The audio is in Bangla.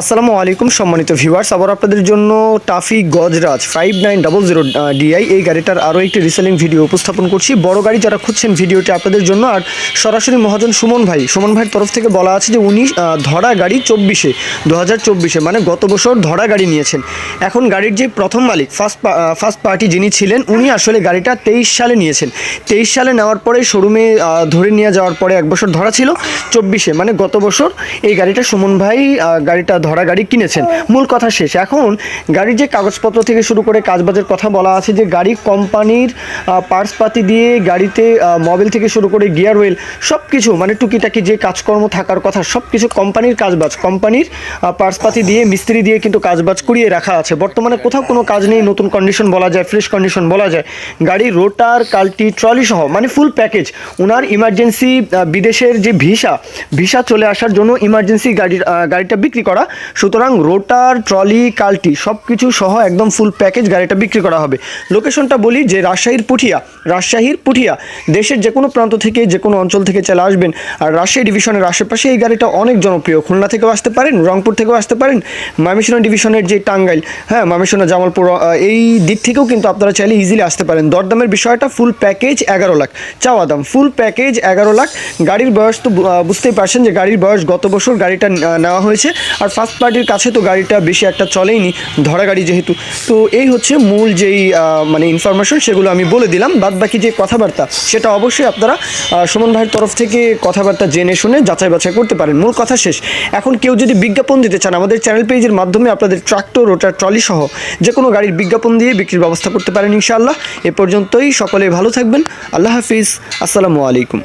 আসসালামু আলাইকুম সম্মানিত ভিউয়ার্স, আবার আপনাদের জন্য TAFE Gajraj five nine double zero DI এই গাড়িটার আরও একটি রিসেলিং ভিডিও উপস্থাপন করছি। বড় গাড়ি যারা খুঁজছেন ভিডিওটি আপনাদের জন্য, আর সরাসরি মহাজন সুমন ভাই, সুমন ভাইয়ের তরফ থেকে বলা আছে যে উনি ধরা গাড়ি চব্বিশে দু হাজার চব্বিশে মানে গত বছর ধরা গাড়ি নিয়েছেন। এখন গাড়ির যে প্রথম মালিক ফার্স্ট ফার্স্ট পার্টি যিনি ছিলেন, উনি আসলে গাড়িটা তেইশ সালে নিয়েছেন। তেইশ সালে নেওয়ার পরে শোরুমে ধরে নিয়ে যাওয়ার পরে এক বছর ধরা ছিল, চব্বিশে মানে গত বছর এই গাড়িটা সুমন ভাই গাড়িটা ধরা গাড়ি কিনেছেন। মূল কথা শেষ। এখন গাড়ির যে কাগজপত্র থেকে শুরু করে কাজবাজের কথা বলা আছে যে গাড়ি কোম্পানির পার্টসপাতি দিয়ে গাড়িতে মোবিল থেকে শুরু করে গিয়ার ওয়েল সব কিছু মানে টুকিটাকি যে কাজকর্ম থাকার কথা সব কিছু কোম্পানির কাজবাজ, কোম্পানির পার্টসপাতি দিয়ে, মিস্ত্রি দিয়ে কিন্তু কাজবাজ করিয়ে রাখা আছে। বর্তমানে কোথাও কোনো কাজ নেই, নতুন কন্ডিশন বলা যায় ফ্রেশ কন্ডিশন বলা যায়। গাড়ি রোটার কাল্টি ট্রলি সহ মানে ফুল প্যাকেজ ওনার ইমার্জেন্সি বিদেশের যে ভিসা ভিসা চলে আসার জন্য ইমার্জেন্সি গাড়ির গাড়িটা বিক্রি করা সুতরাং রোটার, ট্রলি, কাল্টি সব কিছু সহ একদম ফুল প্যাকেজ গাড়িটা বিক্রি করা হবে। লোকেশনটা বলি যে রাজশাহীর পুঠিয়া রাজশাহীর পুঠিয়া। দেশের যে কোনো প্রান্ত থেকে যে কোনো অঞ্চল থেকে চলে আসবেন। আর রাজশাহী ডিভিশনের আশেপাশে এই গাড়িটা অনেক জনপ্রিয়। খুলনা থেকেও আসতে পারেন, রংপুর থেকেও আসতে পারেন, ময়মনসিংহ ডিভিশনের যে টাঙ্গাইল হ্যাঁ ময়মনসিংহ, জামালপুর এই দিক থেকেও কিন্তু আপনারা চাইলে ইজিলি আসতে পারেন। দরদামের বিষয়টা ফুল প্যাকেজ এগারো লাখ। চাওয়া দাম ফুল প্যাকেজ এগারো লাখ। গাড়ির বয়স তো বুঝতেই পারছেন যে গাড়ির বয়স গত বছর গাড়িটা নেওয়া হয়েছে। আর ফার্স্ট পার্টির কাছে তো গাড়িটা বেশি একটা চলেইনি, ধরা গাড়ি যেহেতু। তো এই হচ্ছে মূল যেই মানে ইনফরমেশন সেগুলো আমি বলে দিলাম। বাদ বাকি যে কথাবার্তা, সেটা অবশ্যই আপনারা সুমন ভাইয়ের তরফ থেকে কথাবার্তা জেনে শুনে যাচাই বাছাই করতে পারেন। মূল কথা শেষ। এখন কেউ যদি বিজ্ঞাপন দিতে চান, আমাদের চ্যানেল পেজের মাধ্যমে আপনাদের ট্রাক্টর রোটার ট্রলি সহ যে কোনো গাড়ির বিজ্ঞাপন দিয়ে বিক্রির ব্যবস্থা করতে পারেন ইনশাআল্লাহ। এ পর্যন্তই, সকলে ভালো থাকবেন। আল্লাহ হাফিজ। আসসালামু আলাইকুম।